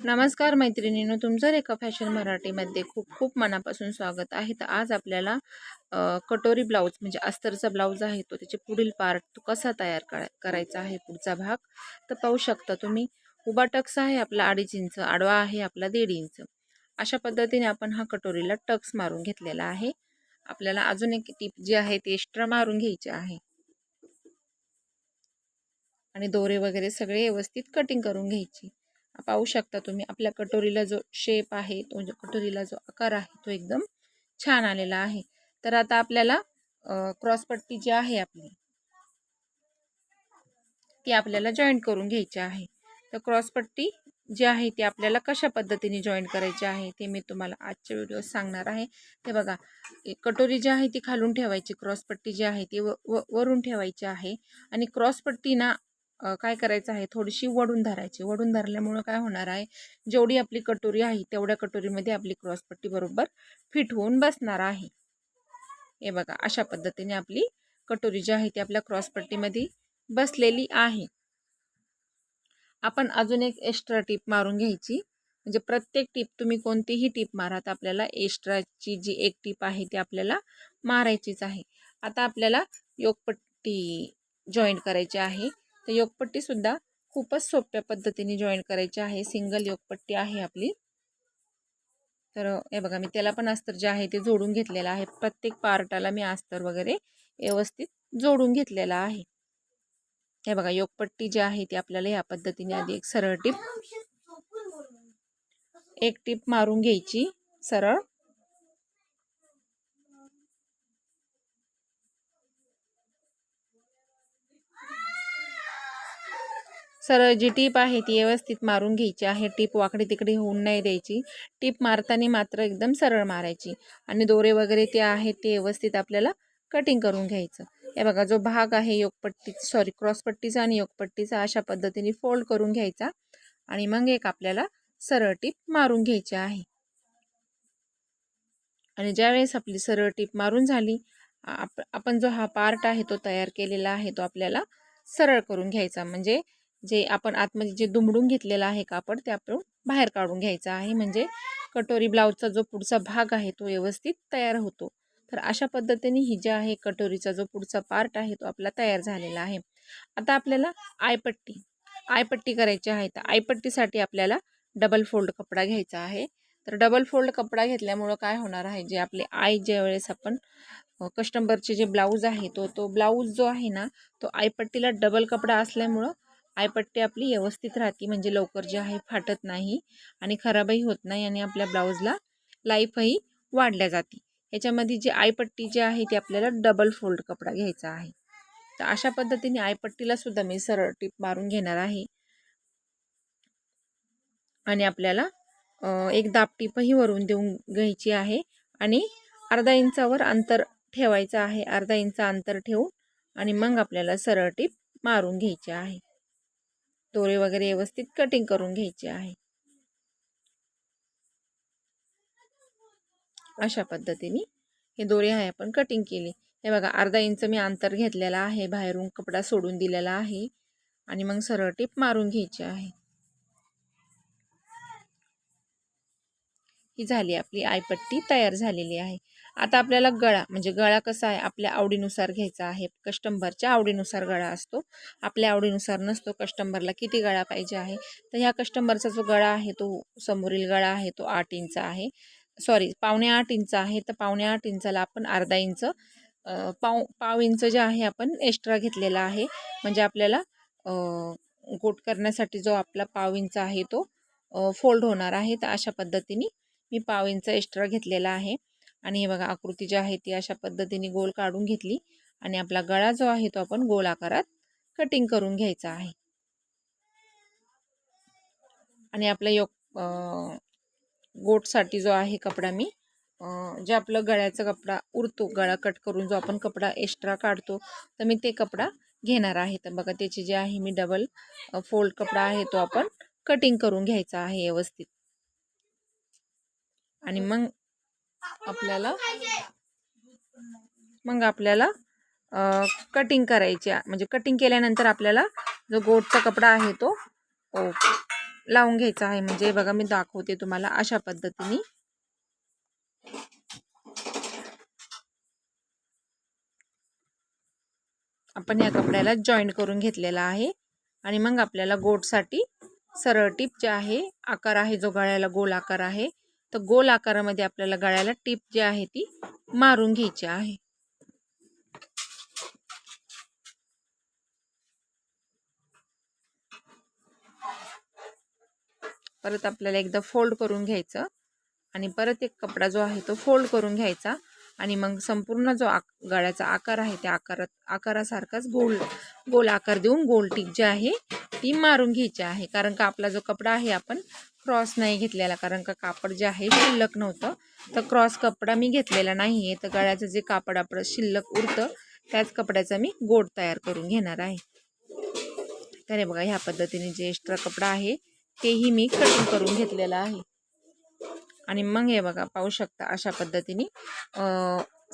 नमस्कार मैत्रिणीनो तुमचं रेखा फॅशन मराठीमध्ये खूप खूप मनापासून स्वागत आहे. तर आज आपल्याला कटोरी ब्लाऊज म्हणजे अस्तरचा ब्लाऊज आहे तो त्याचे पुढील पार्ट तो कसा तयार करा करायचा आहे पुढचा भाग. तर पाहू शकता तुम्ही उभा टक्स आहे आपला अडीच इंच आडवा आहे आपला दीड इंच. अशा पद्धतीने आपण हा कटोरीला टक्स मारून घेतलेला आहे. आपल्याला अजून एक टीप जी आहे ती एक्स्ट्रा मारून घ्यायची आहे. आणि दोरे वगैरे सगळे व्यवस्थित कटिंग करून घ्यायची. पाहू शकता तुम्ही. आपल्या कटोरीला जो शेप आहे तो जो कटोरीला जो आकार आहे तो एकदम छान आलेला आहे. तर आता आपल्याला क्रॉसपट्टी जी आहे आपली ती आपल्याला जॉईंट करून घ्यायची आहे. तर क्रॉसपट्टी जी आहे ती आपल्याला कशा पद्धतीने जॉईंट करायची आहे ते मी तुम्हाला आजच्या व्हिडिओ सांगणार आहे. ते बघा कटोरी जी आहे ती खालून ठेवायची. क्रॉसपट्टी जी आहे ती व वरून ठेवायची आहे. आणि क्रॉसपट्टी ना काय करायचं आहे? थोडीशी वडून धरायची. वडून धरल्यामुळं काय होणार आहे? जेवढी आपली कटोरी आहे तेवढ्या कटोरीमध्ये आपली क्रॉसपट्टी बरोबर फिट होऊन बसणार आहे. हे बघा अशा पद्धतीने आपली कटोरी जी आहे ती आपल्या क्रॉसपट्टीमध्ये बसलेली आहे. आपण अजून एक एक्स्ट्रा टीप मारून घ्यायची. म्हणजे प्रत्येक टीप तुम्ही कोणतीही टीप मारात आपल्याला एक्स्ट्राची जी एक टीप आहे ती आपल्याला मारायचीच आहे. आता आपल्याला योगपट्टी जॉईंट करायची आहे. तर योगपट्टीसुद्धा खूपच सोप्या पद्धतीने जॉईन करायची आहे. सिंगल योगपट्टी आहे आपली. तर हे बघा मी त्याला पण अस्तर जे आहे ते जोडून घेतलेलं आहे. प्रत्येक पार्टाला मी अस्तर वगैरे व्यवस्थित जोडून घेतलेला आहे. हे बघा योगपट्टी जी आहे ती आपल्याला या पद्धतीने आधी एक सरळ टीप एक टीप मारून घ्यायची सरळ. सरळ जी टीप आहे ती व्यवस्थित मारून घ्यायची आहे. टीप वाकडी तिकडे होऊन नाही द्यायची. टीप मारताना मात्र एकदम सरळ मारायची आणि दोरे वगैरे ते आहेत ते व्यवस्थित आपल्याला कटिंग करून घ्यायचं. हे बघा जो भाग आहे योगपट्टी सॉरी क्रॉसपट्टीचा आणि योगपट्टीचा अशा पद्धतीने फोल्ड करून घ्यायचा आणि मग एक आपल्याला सरळ टीप मारून घ्यायची आहे. आणि ज्यावेळेस आपली सरळ टीप मारून झाली आप आपण जो हा पार्ट आहे तो तयार केलेला आहे तो आपल्याला सरळ करून घ्यायचा. म्हणजे जे आपण आतमध्ये जे दुमडून घेतलेलं आहे कापड ते आपण बाहेर काढून घ्यायचं आहे. म्हणजे कटोरी ब्लाऊजचा जो पुढचा भाग आहे तो व्यवस्थित तयार होतो. तर अशा पद्धतीने ही जे आहे कटोरीचा जो पुढचा पार्ट आहे तो आपला तयार झालेला आहे. आता आपल्याला आयपट्टी आयपट्टी करायची आहे. तर आयपट्टीसाठी आपल्याला डबल फोल्ड कपडा घ्यायचा आहे. तर डबल फोल्ड कपडा घेतल्यामुळं काय होणार आहे जे आपले आय ज्या वेळेस आपण कस्टमरचे जे ब्लाऊज आहे तो तो ब्लाऊज जो आहे ना तो आयपट्टीला डबल कपडा असल्यामुळं आयपट्टी आपली व्यवस्थित राहते म्हणजे लवकर जे आहे फाटत नाही आणि खराबही होत नाही आणि आपल्या ब्लाऊजला लाईफही वाढल्या जाते. ह्याच्यामध्ये जी आयपट्टी जी आहे ती आपल्याला डबल फोल्ड कपडा घ्यायचा आहे. तर अशा पद्धतीने आयपट्टीला सुद्धा मी सरळ टीप मारून घेणार आहे. आणि आपल्याला एक दापटीपही वरून देऊन घ्यायची आहे आणि अर्धा इंचावर अंतर ठेवायचं आहे. अर्धा इंच अंतर ठेवून आणि मग आपल्याला सरळ टीप मारून घ्यायची आहे. दोरे वगैरे व्यवस्थित कटिंग करून घ्यायचे आहे. अशा पद्धतीने हे दोरे आहे आपण कटिंग केली. हे बघा अर्धा इंच मी अंतर घेतलेला आहे बाहेरून कपडा सोडून दिलेला आहे. आणि मग सरळ टीप मारून घ्यायची आहे. ही झाली आपली आयपट्टी तयार झालेली आहे. आता आपल्याला गळा म्हणजे गळा कसा आहे? आपल्या आवडीनुसार घ्यायचा आहे. कस्टंबरच्या आवडीनुसार गळा असतो. आपल्या आवडीनुसार नसतो कस्टंबरला किती गळा पाहिजे आहे? तर ह्या कस्टंबरचा जो गळा आहे तो समोरील गळा आहे तो आठ इंच आहे. सॉरी पावणे आठ इंच आहे. तर पावणे आठ इंचाला आपण अर्धा इंच पाव पाव इंच जे आहे आपण एक्स्ट्रा घेतलेला आहे. म्हणजे आपल्याला गोट करण्यासाठी जो आपला पाव इंच आहे तो फोल्ड होणार आहे. तर अशा पद्धतीने मी पाव इंच एक्स्ट्रा घेतलेला आहे. आणि हे बघा आकृती जी आहे ती अशा पद्धतीने गोल काढून घेतली. आणि आपला गळा जो आहे तो आपण गोल आकारात कटिंग करून घ्यायचा आहे. आणि आपला योग गोटसाठी जो आहे कपडा मी जे आपलं गळ्याचा कपडा उरतो गळा कट करून जो आपण कपडा एक्स्ट्रा काढतो तर मी ते कपडा घेणार आहे. तर बघा त्याची जे आहे मी डबल फोल्ड कपडा आहे तो आपण कटिंग करून घ्यायचा आहे व्यवस्थित. आणि मग आपल्याला मग आपल्याला कटिंग करायची म्हणजे कटिंग केल्यानंतर आपल्याला जो गोटचा कपडा आहे तो लावून घ्यायचा आहे. म्हणजे बघा मी दाखवते तुम्हाला अशा पद्धतीने. आपण या कपड्याला जॉईंट करून घेतलेला आहे. आणि मग आपल्याला गोटसाठी सरळ टीप जे आहे आकार आहे जो गळ्याला गोल आकार आहे तर गोल आकारामध्ये आपल्याला गळ्याला टीप जी आहे ती मारून घ्यायची आहे. परत आपल्याला एकदा फोल्ड करून घ्यायचं आणि परत एक कपडा जो आहे तो फोल्ड करून घ्यायचा आणि मग संपूर्ण जो आक गळ्याचा आकार आहे त्या आकारात आकारासारखाच गोल गोल आकार देऊन गोल टीप जी आहे ती मारून घ्यायची आहे. कारण का आपला जो कपडा आहे आपण क्रॉस नाही घेतलेला कारण का कापड जे आहे शिल्लक नव्हतं. तर क्रॉस कपडा मी घेतलेला नाही आहे तर गळ्याचं जे कापड आपलं शिल्लक उरतं त्याच कपड्याचा मी गोड तयार करून घेणार आहे. तर हे बघा ह्या पद्धतीने जे एक्स्ट्रा कपडा आहे तेही मी कटिंग करून घेतलेलं आहे. आणि मग हे बघा पाहू शकता अशा पद्धतीने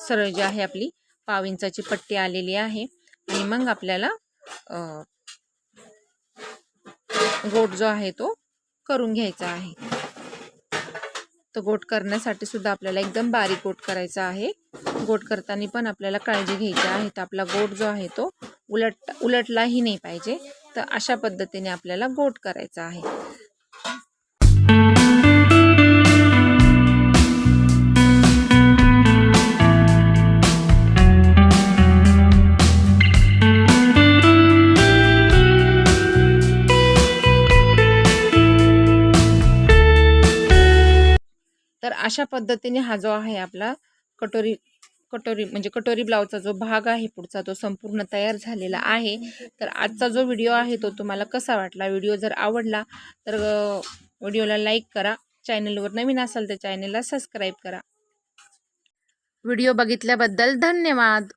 सरळ जी आहे आपली पाव इंचाची पट्टी आलेली आहे. आणि मग आपल्याला गोट जो आहे तो करून घ्यायचा आहे. तो गोट करण्यासाठी सुद्धा आपल्याला एकदम बारीक गोट करायचा आहे. गोट करताना पण आपल्याला काळजी घ्यायची आहे. तर आपला गोट जो आहे तो उलट उलटलाही नाही पाहिजे. तर अशा पद्धतीने आपल्याला गोट करायचा आहे. तर अशा पद्धतीने हा जो आहे आपला कटोरी कटोरी म्हणजे कटोरी ब्लाऊजचा जो भाग आहे पुढचा तो संपूर्ण तयार झालेला आहे. तर आजचा जो व्हिडिओ आहे तो तुम्हाला कसा वाटला? व्हिडिओ जर आवडला तर व्हिडिओला लाईक करा. चॅनलवर नवीन असाल तर चॅनलला सबस्क्राईब करा. व्हिडिओ बघितल्याबद्दल धन्यवाद.